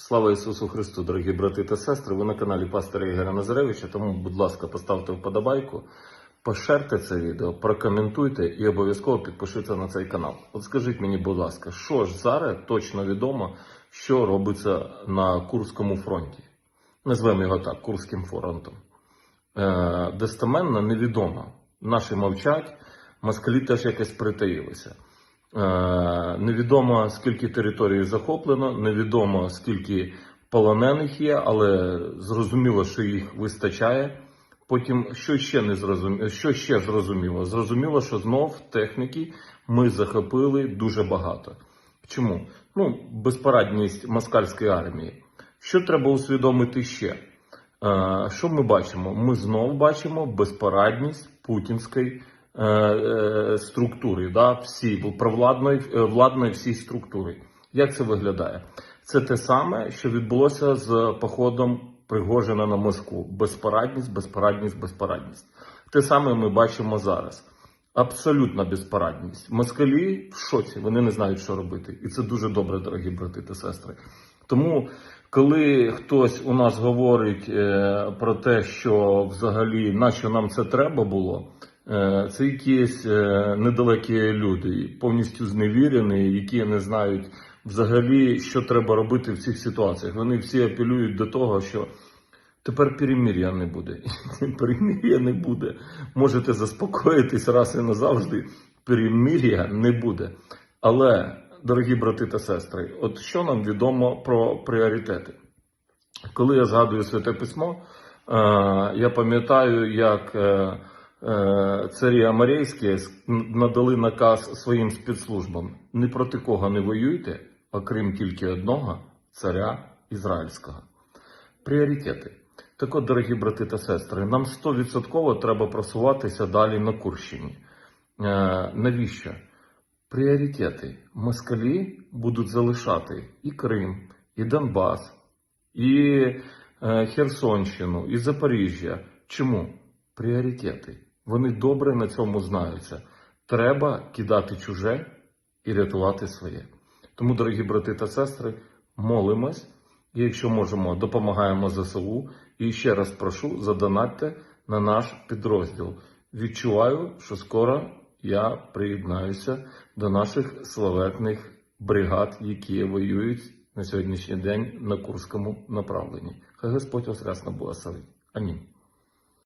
Слава Ісусу Христу, дорогі брати та сестри. Ви на каналі пастора Ігоря Назаревича. Тому, будь ласка, поставте вподобайку, поширте це відео, прокоментуйте і обов'язково підпишіться на цей канал. От скажіть мені, будь ласка, що ж зараз точно відомо, що робиться на Курському фронті? Назвемо його так, Курським фронтом. Е, достеменно невідомо. Наші мовчать, москалі теж якось притаїлися. Е, невідомо скільки території захоплено, невідомо скільки полонених є, але зрозуміло, що їх вистачає. Потім, що ще не зрозуміло, що ще зрозуміло? Зрозуміло, що знов техніки ми захопили дуже багато. Чому? Ну, безпорадність москальської армії. Що треба усвідомити ще? Е, Що ми бачимо? Ми знов бачимо безпорадність путінської структури, да, всі провладної е, владної всі структури. Як це виглядає? Це те саме, що відбулося з походом Пригожина на Москву. Безпорадність, безпорадність, безпорадність. Те саме ми бачимо зараз. Абсолютна безпорадність. Москалі в шоці, вони не знають, що робити. І це дуже добре, дорогі брати та сестри. Тому, коли хтось у нас говорить е, про те, що взагалі нащо нам це треба було, е, це якісь е, недалекі люди, повністю зневірені, які не знають взагалі, що треба робити в цих ситуаціях. Вони всі апелюють до того, що тепер перемир'я не буде. Перемир'я не буде. Можете заспокоїтись раз і назавжди. Перемир'я не буде. Але, дорогі брати та сестри, от що нам відомо про пріоритети? Коли я згадую святе письмо, е, я пам'ятаю, як е, е, царі Амарейські надали наказ своїм спецслужбам: не проти кого не воюйте, окрім тільки одного царя Ізраїльського. Пріоритети. Так от, дорогі брати та сестри, нам 100% треба просуватися далі на Курщині. Е, навіщо? Пріоритети. Москалі будуть залишати і Крим, і Донбас, і е, Херсонщину, і Запоріжжя. Чому? Пріоритети. Вони добре на цьому знаються. Треба кидати чуже і рятувати своє. Тому, дорогі брати та сестри, молимось. І якщо можемо, допомагаємо ЗСУ. І ще раз прошу, задонатьте на наш підрозділ. Відчуваю, що скоро я приєднаюся до наших славетних бригад, які воюють на сьогоднішній день на Курському направленні. Хай Господь вас рясно благословить. Амінь.